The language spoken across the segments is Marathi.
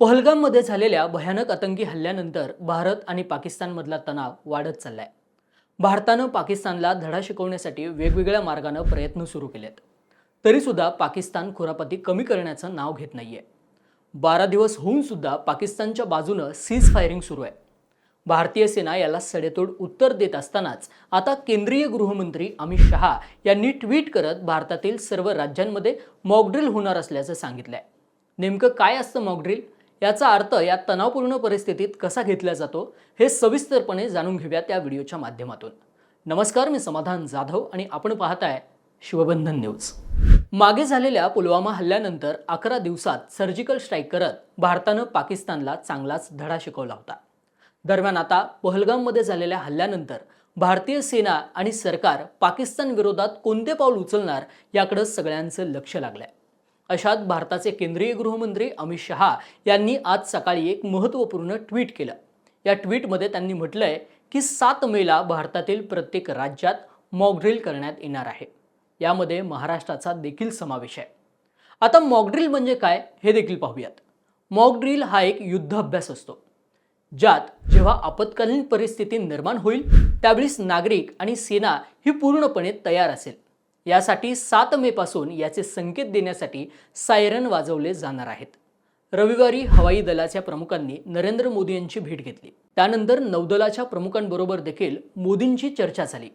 पहलगाममध्ये झालेल्या भयानक आतंकी हल्ल्यानंतर भारत आणि पाकिस्तानमधला तणाव वाढत चाललाय. भारतानं पाकिस्तानला धडा शिकवण्यासाठी वेगवेगळ्या मार्गानं प्रयत्न सुरू केलेत. तरीसुद्धा पाकिस्तान खुरापती कमी करण्याचं नाव घेत नाहीये. बारा दिवस होऊन सुद्धा पाकिस्तानच्या बाजूनं सीज फायरिंग सुरू आहे. भारतीय सेना याला सडेतोड उत्तर देत असतानाच आता केंद्रीय गृहमंत्री अमित शहा यांनी ट्विट करत भारतातील सर्व राज्यांमध्ये मॉकड्रिल होणार असल्याचं सांगितलंय. नेमकं काय असतं मॉकड्रिल? याचा अर्थ या तणावपूर्ण परिस्थितीत कसा घेतला जातो हे सविस्तरपणे जाणून घेऊया त्या व्हिडिओच्या माध्यमातून. नमस्कार मी समाधान जाधव आणि आपण पाहताय शिवबंधन न्यूज. मागे झालेल्या पुलवामा हल्ल्यानंतर अकरा दिवसात सर्जिकल स्ट्राईक करत भारतानं पाकिस्तानला चांगलाच धडा शिकवला होता. दरम्यान आता पहलगाममध्ये झालेल्या हल्ल्यानंतर भारतीय सेना आणि सरकार पाकिस्तान विरोधात कोणते पाऊल उचलणार याकडे सगळ्यांचं लक्ष लागलंय. अशात भारताचे केंद्रीय गृहमंत्री अमित शहा यांनी आज सकाळी एक महत्त्वपूर्ण ट्विट केलं. या ट्विटमध्ये त्यांनी म्हटलंय की सात मेला भारतातील प्रत्येक राज्यात मॉकड्रिल करण्यात येणार आहे. यामध्ये महाराष्ट्राचा देखील समावेश आहे. आता मॉकड्रिल म्हणजे काय हे देखील पाहूयात. मॉकड्रिल हा एक युद्ध अभ्यास असतो. ज्यात जेव्हा आपत्कालीन परिस्थिती निर्माण होईल त्यावेळीस नागरिक आणि सेना ही पूर्णपणे तयार असेल. यासाठी सात मे पासून याचे संकेत देण्यासाठी सायरन वाजवले जाणार आहेत. रविवारी हवाई दलाच्या प्रमुखांनी नरेंद्र मोदी यांची भेट घेतली. त्यानंतर नौदलाच्या प्रमुखांबरोबर देखील मोदींची चर्चा झाली.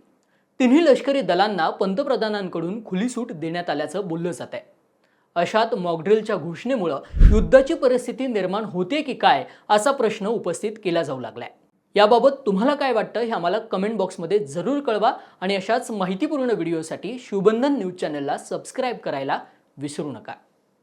तिन्ही लष्करी दलांना पंतप्रधानांकडून खुली सूट देण्यात आल्याचं बोललं जात आहे अशात मॉकड्रिलच्या घोषणेमुळं युद्धाची परिस्थिती निर्माण होते की काय असा प्रश्न उपस्थित केला जाऊ लागलाय. याबाबत तुम्हाला काय वाटतं हे आम्हाला कमेंट बॉक्समध्ये जरूर कळवा आणि अशाच माहितीपूर्ण व्हिडिओसाठी शिवबंधन न्यूज चॅनलला सबस्क्राईब करायला विसरू नका.